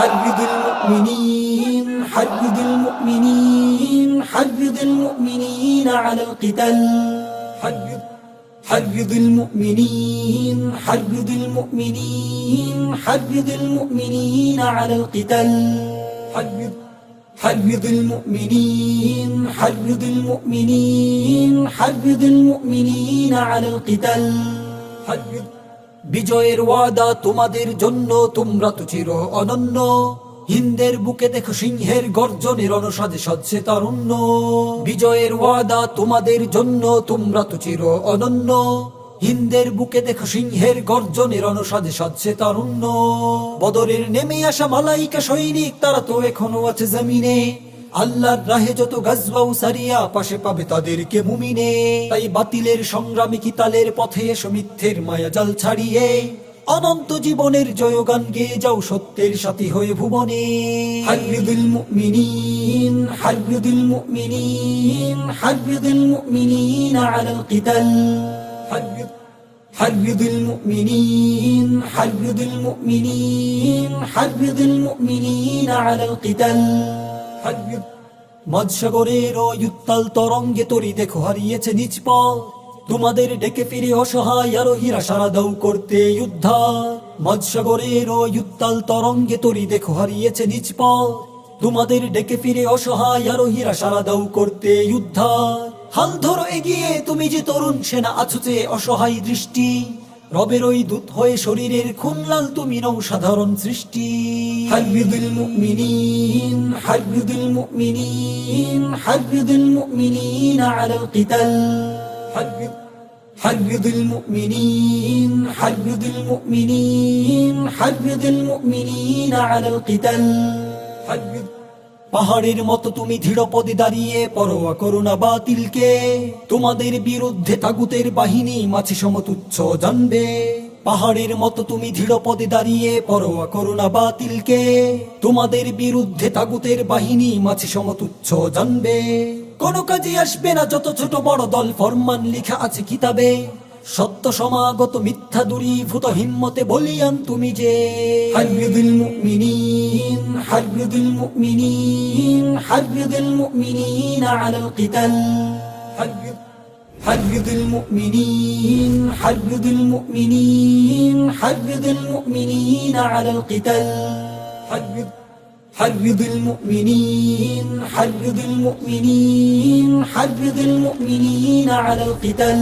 حرض المؤمنين حرض المؤمنين حرض المؤمنين على القتال. حرض حرض المؤمنين حرض المؤمنين حرض المؤمنين على القتال. حرض حرض المؤمنين حرض المؤمنين حرض المؤمنين على القتال. حرض বিজয়ের ওয়াদা তোমাদের জন্য, তোমরা তো চির অনন্য। হিন্দের বুকে দেখো সিংহের গর্জনের অনুসাদে সচ্ছে তারুণ্য। বিজয়ের ওয়াদা তোমাদের জন্য, তোমরা তো চির অনন্য। হিন্দের বুকে দেখো সিংহের গর্জনের অনুসাদে সচ্ছে তারুণ্য। বদরের নেমে আসা মালাইকা সৈনিক, তারা তো এখনও আছে জমিনে। আল্লাহর রাহে যত গাজবাউ সারিয়া পাশে পাবে তাদেরকে মুমিনে তাই বাতিলের সংগ্রামী কিতালের পথে এসো মিথ্যের মায়া জাল ছাড়িয়ে অনন্ত জীবনের জয়গান গেয়ে যাও সত্যের সাথী হয়ে ভুবনে হারিদুল মুমিনিন হারিদুল মুমিনিন হারিদুল মুমিনিন আলাল কিতাল حرض حرض المؤمنين حرض المؤمنين حرض المؤمنين على القتال حرض মদসাগরের ওই উত্তাল তরঙ্গে তরি দেখো হারিয়েছে নিজ পথ তোমাদের ডেকে ফিরে অসহায় আরও হীরা সারা দাও করতে উদ্ধার। মদসাগরের ওই উত্তাল তরঙ্গে তরি দেখো হারিয়েছে নিজ পথ তোমাদের ডেকে ফিরে অসহায় আরও হীরা সারা দাও করতে উদ্ধার। হাল ধরো এগিয়ে, তুমি যে তরুণ সেনা আছো যে অসহায় দৃষ্টি। রবের ওই দূত হয়ে শরীরের খুনলাল তুমি নও সাধারণ সৃষ্টি। হারিদুল মুমিনিন। হারিদুল মুমিনিন হারিদুল মুমিনিন আলাল কিতাল حرض حرض المؤمنين حرض المؤمنين حرض المؤمنين على القتال حرض পাহাড়ের মতো তুমি দৃঢ়পদে দাঁড়িয়ে পরোয়া করো না বাতিলকে তোমাদের বিরুদ্ধে তাগুতের বাহিনী মাছি সমতুচ্ছ জানবে পাহাড়ের মতো তুমি দৃঢ়পদে দাঁড়িয়ে পরোয়া করো না বাতিলকে। তোমাদের বিরুদ্ধে তাগুতের বাহিনী মাছি সমতুচ্ছ জানবে। কোন কাজে আসবে না যত ছোট বড় দল ফরমান লিখা আছে কিতাবে। সত্য সমাগত মিথ্যা দূরীভূত হিম্মতে বলিয়ান তুমি যে। হারিদুল মুমিনিন হারিদুল মুমিনিন হারিদুল মুমিনিন আলাল কিতাল। حرض المؤمنين حرض المؤمنين حرض المؤمنين على القتال. حرض حرض المؤمنين حرض المؤمنين حرض المؤمنين على القتال.